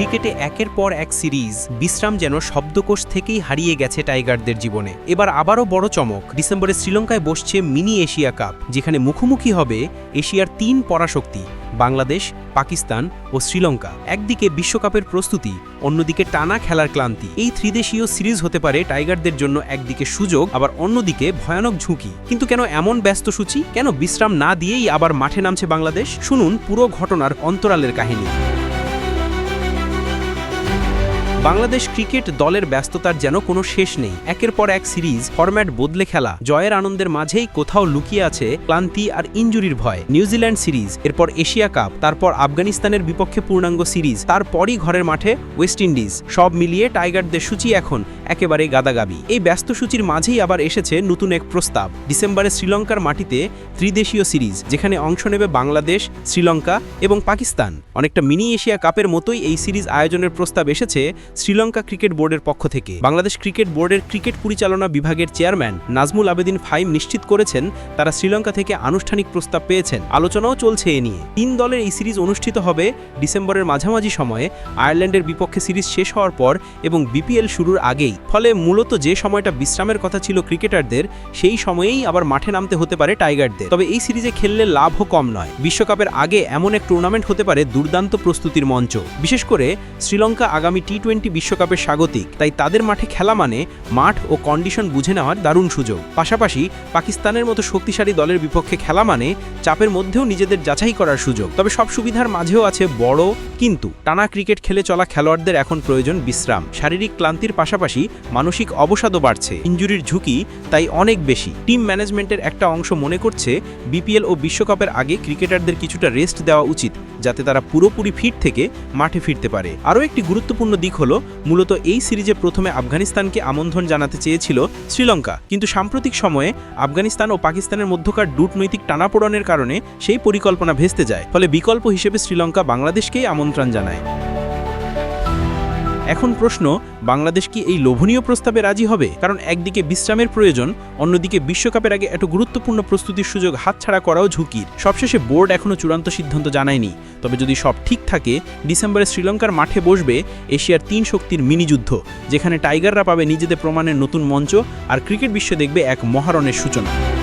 ক্রিকেটে একের পর এক সিরিজ, বিশ্রাম যেন শব্দকোষ থেকেই হারিয়ে গেছে টাইগারদের জীবনে। এবার আবারও বড় চমক, ডিসেম্বরে শ্রীলঙ্কায় বসছে মিনি এশিয়া কাপ, যেখানে মুখোমুখি হবে এশিয়ার তিন পরাশক্তি, বাংলাদেশ, পাকিস্তান ও শ্রীলঙ্কা। একদিকে বিশ্বকাপের প্রস্তুতি, অন্যদিকে টানা খেলার ক্লান্তি। এই ত্রিদেশীয় সিরিজ হতে পারে টাইগারদের জন্য একদিকে সুযোগ, আবার অন্যদিকে ভয়ানক ঝুঁকি। কিন্তু কেন এমন ব্যস্ত সূচি? কেন বিশ্রাম না দিয়েই আবার মাঠে নামছে বাংলাদেশ? শুনুন পুরো ঘটনার অন্তরালের কাহিনী। বাংলাদেশ ক্রিকেট দলের ব্যস্ততার যেন কোনো শেষ নেই। একের পর এক সিরিজ, ফরম্যাট বদলে খেলা, জয়ের আনন্দের মাঝেই কোথাও লুকিয়ে আছে ক্লান্তি আর ইঞ্জুরির ভয়। নিউজিল্যান্ড সিরিজ, এরপর এশিয়া কাপ, তারপর আফগানিস্তানের বিপক্ষে পূর্ণাঙ্গ সিরিজ, তারপরই ঘরের মাঠে ওয়েস্ট ইন্ডিজ। সব মিলিয়ে টাইগারদের সূচি এখন একেবারে গাদাগাবি এই ব্যস্ত সূচির মাঝেই আবার এসেছে নতুন এক প্রস্তাব ডিসেম্বরে শ্রীলঙ্কার মাটিতে ত্রিদেশীয় সিরিজ, যেখানে অংশ নেবে বাংলাদেশ, শ্রীলঙ্কা এবং পাকিস্তান। অনেকটা মিনি এশিয়া কাপের মতোই এই সিরিজ আয়োজনের প্রস্তাব এসেছে শ্রীলঙ্কা ক্রিকেট বোর্ডের পক্ষ থেকে। বাংলাদেশ ক্রিকেট বোর্ডের ক্রিকেট পরিচালনা বিভাগের চেয়ারম্যান নাজমুল আবেদিন ফাইম নিশ্চিত করেছেন, তারা শ্রীলঙ্কা থেকে আনুষ্ঠানিক প্রস্তাব পেয়েছেন। আলোচনাও চলছে এ নিয়ে। তিন দলের এই সিরিজ অনুষ্ঠিত হবে ডিসেম্বরের মাঝামাঝি সময়ে। আয়ারল্যান্ডের বিপক্ষে সিরিজ শেষ হওয়ার পর এবং বিপিএল শুরুর আগেই। ফলে মূলত যে সময়টা বিশ্রামের কথা ছিল ক্রিকেটারদের, সেই সময়েই আবার মাঠে নামতে হতে পারে টাইগারদের। তবে এই সিরিজে খেললে লাভও কম নয়। বিশ্বকাপের আগে এমন এক টুর্নামেন্ট হতে পারে দুর্দান্ত প্রস্তুতির মঞ্চ। বিশেষ করে শ্রীলঙ্কা আগামী টি টোয়েন্টি বিশ্বকাপের স্বাগতিক, তাই তাদের মাঠে খেলা মানে মাঠ ও কন্ডিশন বুঝে নেওয়ার দারুণ সুযোগ। পাশাপাশি পাকিস্তানের মতো শক্তিশালী দলের বিপক্ষে খেলা মানে চাপের মধ্যেও নিজেদের যাচাই করার সুযোগ। তবে সব সুবিধার মাঝেও আছে বড় কিন্তু টানা ক্রিকেট খেলে চলা খেলোয়াড়দের এখন প্রয়োজন বিশ্রাম। শারীরিক ক্লান্তির পাশাপাশি মানসিক অবসাদও বাড়ছে। ইঞ্জুরির ঝুঁকি তাই অনেক বেশি। টিম ম্যানেজমেন্টের একটা অংশ মনে করছে, বিপিএল ও বিশ্বকাপের আগে ক্রিকেটারদের কিছুটা রেস্ট দেওয়া উচিত। যাতে তারা পুরোপুরি ফিট থেকে মাঠে ফিরতে পারে। আরও একটি গুরুত্বপূর্ণ দিক হল, মূলত এই সিরিজে প্রথমে আফগানিস্তানকে আমন্ত্রণ জানাতে চেয়েছিল শ্রীলঙ্কা। কিন্তু সাম্প্রতিক সময়ে আফগানিস্তান ও পাকিস্তানের মধ্যকার দূটনৈতিক টানাপোড়নের কারণে সেই পরিকল্পনা ভেস্তে যায়। ফলে বিকল্প হিসেবে শ্রীলঙ্কা বাংলাদেশকেই আমন্ত্রণ জানায়। এখন প্রশ্ন, বাংলাদেশ কি এই লোভনীয় প্রস্তাবে রাজি হবে? কারণ একদিকে বিশ্রামের প্রয়োজন, অন্যদিকে বিশ্বকাপের আগে এত গুরুত্বপূর্ণ প্রস্তুতির সুযোগ হাতছাড়া করাও ঝুঁকির। সবশেষে বোর্ড এখনও চূড়ান্ত সিদ্ধান্ত জানায়নি। তবে যদি সব ঠিক থাকে, ডিসেম্বরে শ্রীলঙ্কার মাঠে বসবে এশিয়ার তিন শক্তির মিনি যুদ্ধ, যেখানে টাইগাররা পাবে নিজেদের প্রমাণের নতুন মঞ্চ, আর ক্রিকেট বিশ্ব দেখবে এক মহারণের সূচনা।